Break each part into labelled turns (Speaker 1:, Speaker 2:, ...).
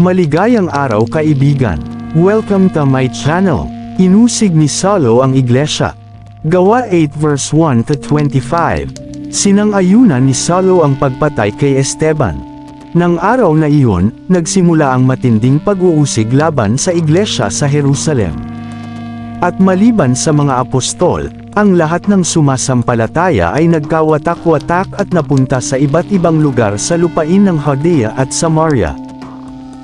Speaker 1: Maligayang araw kaibigan. Welcome to my channel. Inusig ni Saulo ang iglesia. Gawa 8 verse 1 to 25. Sinang-ayunan ni Saulo ang pagpatay kay Esteban. Nang araw na iyon, nagsimula ang matinding pag-uusig laban sa iglesia sa Jerusalem. At maliban sa mga apostol, ang lahat ng sumasampalataya ay nagkawatak-watak at napunta sa iba't ibang lugar sa lupain ng Judea at Samaria.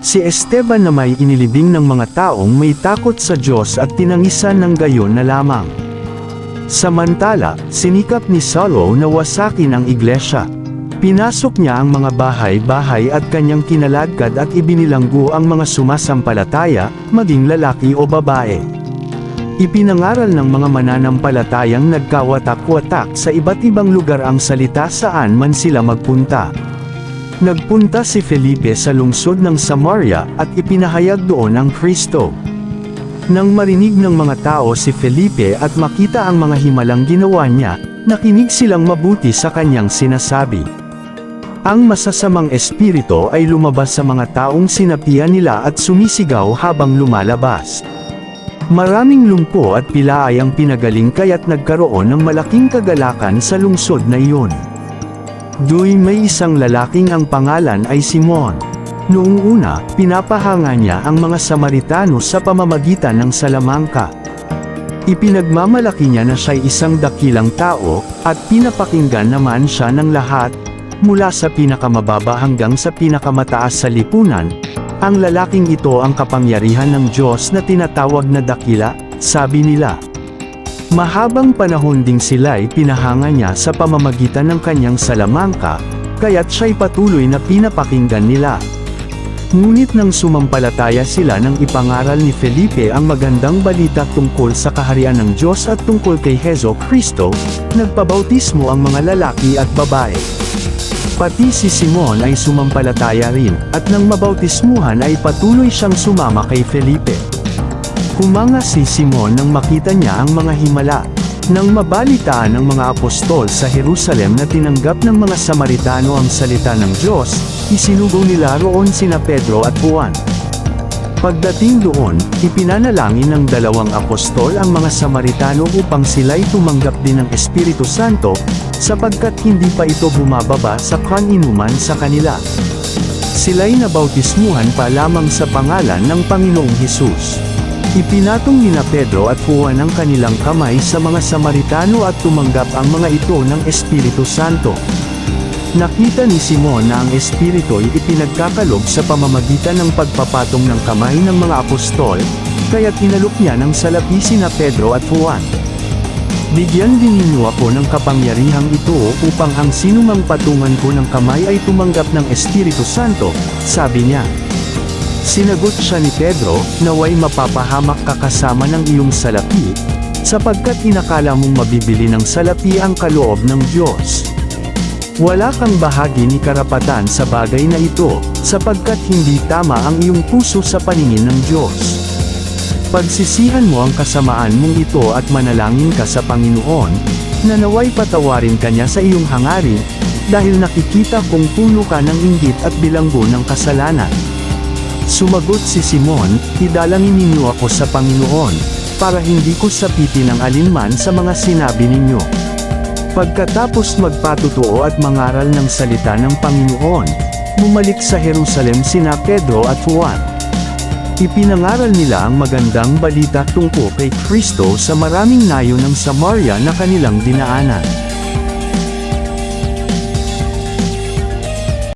Speaker 1: Si Esteban na may inilibing ng mga taong may takot sa Diyos at tinangisan ng gayon na lamang. Samantala, sinikap ni Saulo na wasakin ang iglesia. Pinasok niya ang mga bahay-bahay at kanyang kinaladkad at ibinilanggo ang mga sumasampalataya, maging lalaki o babae. Ipinangaral ng mga mananampalatayang nagkawatak-watak sa iba't ibang lugar ang salita saan man sila magpunta. Nagpunta si Felipe sa lungsod ng Samaria at ipinahayag doon ang Kristo. Nang marinig ng mga tao si Felipe at makita ang mga himalang ginawa niya, nakinig silang mabuti sa kanyang sinasabi. Ang masasamang espiritu ay lumabas sa mga taong sinapian nila at sumisigaw habang lumalabas. Maraming lumpo at pilaay ang pinagaling kaya't nagkaroon ng malaking kagalakan sa lungsod na iyon. Doy may isang lalaking ang pangalan ay Simon. Noong una, pinapahanga niya ang mga Samaritano sa pamamagitan ng salamangka. Ipinagmamalaki niya na siya'y isang dakilang tao, at pinapakinggan naman siya ng lahat, mula sa pinakamababa hanggang sa pinakamataas sa lipunan. Ang lalaking ito ang kapangyarihan ng Diyos na tinatawag na dakila, sabi nila. Mahabang panahon ding sila'y pinahanga niya sa pamamagitan ng kanyang salamangka, kaya't siya'y patuloy na pinapakinggan nila. Ngunit nang sumampalataya sila nang ipangaral ni Felipe ang magandang balita tungkol sa kaharian ng Diyos at tungkol kay Hezo Kristo, nagpabautismo ang mga lalaki at babae. Pati si Simon ay sumampalataya rin, at nang mabautismuhan ay patuloy siyang sumama kay Felipe. Humanga si Simon nang makita niya ang mga himala. Nang mabalitaan ng mga apostol sa Jerusalem na tinanggap ng mga Samaritano ang salita ng Diyos, isinugo nila roon sina Pedro at Juan. Pagdating doon, ipinanalangin ng dalawang apostol ang mga Samaritano upang sila'y tumanggap din ng Espiritu Santo, sapagkat hindi pa ito bumababa sa kaninuman sa kanila. Sila'y nabautismuhan pa lamang sa pangalan ng Panginoong Hesus. Ipinatong nina Pedro at Juan ang kanilang kamay sa mga Samaritano at tumanggap ang mga ito ng Espiritu Santo. Nakita ni Simon na ang Espiritu ay ipinagkakalog sa pamamagitan ng pagpapatong ng kamay ng mga apostol, kaya tinalok niya ng salapi sina Pedro at Juan. Bigyan din ninyo ako ng kapangyarihang ito upang ang sinumang patungan ko ng kamay ay tumanggap ng Espiritu Santo, sabi niya. Sinagot siya ni Pedro, naway mapapahamak ka kasama ng iyong salapi, sapagkat inakala mong mabibili ng salapi ang kaloob ng Diyos. Wala kang bahagi ni karapatan sa bagay na ito, sapagkat hindi tama ang iyong puso sa paningin ng Diyos. Pagsisihan mo ang kasamaan mong ito at manalangin ka sa Panginoon, na naway patawarin ka niya sa iyong hangarin, dahil nakikita kong puno ka ng inggit at bilanggo ng kasalanan. Sumagot si Simon, idalangin ninyo ako sa Panginoon, para hindi ko sapitin ang alinman sa mga sinabi ninyo. Pagkatapos magpatutuo at mangaral ng salita ng Panginoon, bumalik sa Jerusalem sina Pedro at Juan. Ipinangaral nila ang magandang balita tungkol kay Kristo sa maraming nayo ng Samaria na kanilang dinaanan.